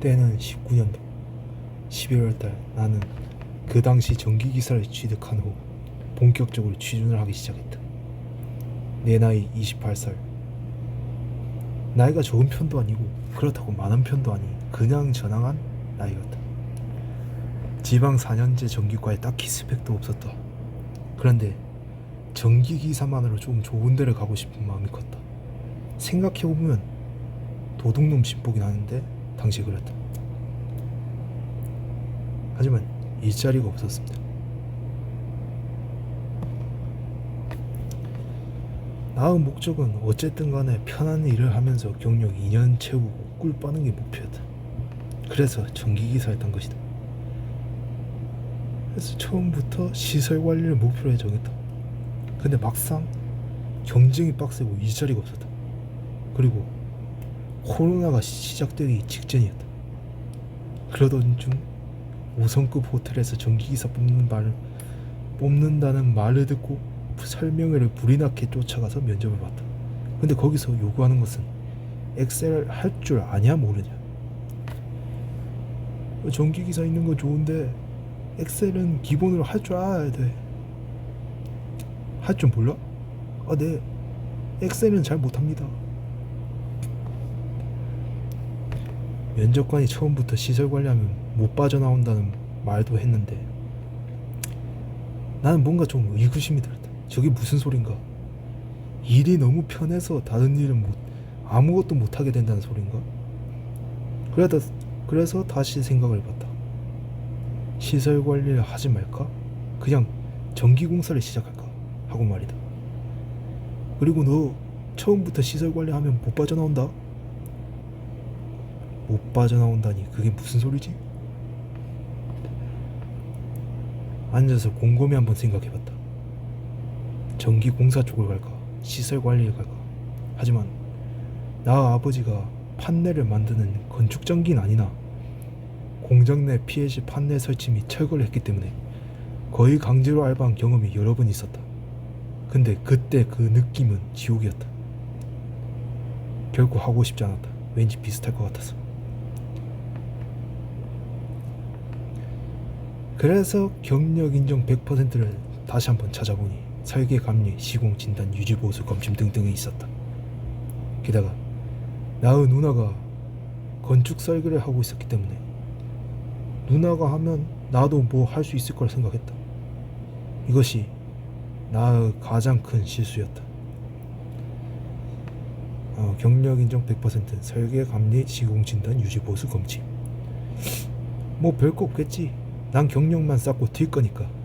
때는 19년도 11월달 나는 그 당시 전기기사를 취득한 후 본격적으로 취준을 하기 시작했다. 내 나이 28살. 나이가 적은 편도 아니고 그렇다고 많은 편도 아닌 그냥 전황한 나이였다. 지방 4년제 전기과에 딱히 스펙도 없었다. 그런데 전기기사만으로 좀 좋은 데를 가고 싶은 마음이 컸다. 생각해보면 도둑놈 심보긴 하는데 당시 그랬다. 하지만 일자리가 없었습니다. 나의 목적은 어쨌든 간에 편한 일을 하면서 경력 2년 채우고 꿀 빠는 게 목표였다. 그래서 전기기사였던 것이다. 그래서 처음부터 시설 관리를 목표로 해 정했다. 근데 막상 경쟁이 빡세고 일자리가 없었다. 그리고 코로나가 시작되기 직전이었다. 그러던 중 5성급 호텔에서 전기기사 뽑는 말 뽑는다는 말을 듣고 설명회를 불이 나게 쫓아가서 면접을 봤다. 근데 거기서 요구하는 것은 엑셀 할 줄 아냐 모르냐. 전기기사 있는 거 좋은데 엑셀은 기본으로 할 줄 알아야 돼. 할 줄 몰라? 아, 네. 엑셀은 잘 못합니다. 면접관이 처음부터 시설 관리하면 못 빠져나온다는 말도 했는데 나는 뭔가 좀 의구심이 들었다. 저게 무슨 소린가? 일이 너무 편해서 다른 일은 못 아무것도 못 하게 된다는 소린가? 그래다 그래서 다시 생각을 해봤다. 시설 관리를 하지 말까? 그냥 전기 공사를 시작할까? 하고 말이다. 그리고 너 처음부터 시설 관리하면 못 빠져나온다. 못 빠져나온다니 그게 무슨 소리지? 앉아서 곰곰이 한번 생각해봤다. 전기 공사 쪽을 갈까? 시설 관리를 갈까? 하지만 나 아버지가 판넬을 만드는 건축장기는 아니나 공장 내 PLC 판넬 설치 및 철거를 했기 때문에 거의 강제로 알바한 경험이 여러 번 있었다. 근데 그때 그 느낌은 지옥이었다. 결코 하고 싶지 않았다. 왠지 비슷할 것 같아서. 그래서 경력 인정 100%를 다시 한번 찾아보니 설계 감리, 시공 진단, 유지 보수 검침 등등이 있었다. 게다가 나의 누나가 건축 설계를 하고 있었기 때문에 누나가 하면 나도 뭐 할 수 있을 걸 생각했다. 이것이 나의 가장 큰 실수였다. 어, 경력 인정 100% 설계 감리, 시공 진단, 유지 보수 검침. 뭐 별거 없겠지. 난 경력만 쌓고 튈 거니까.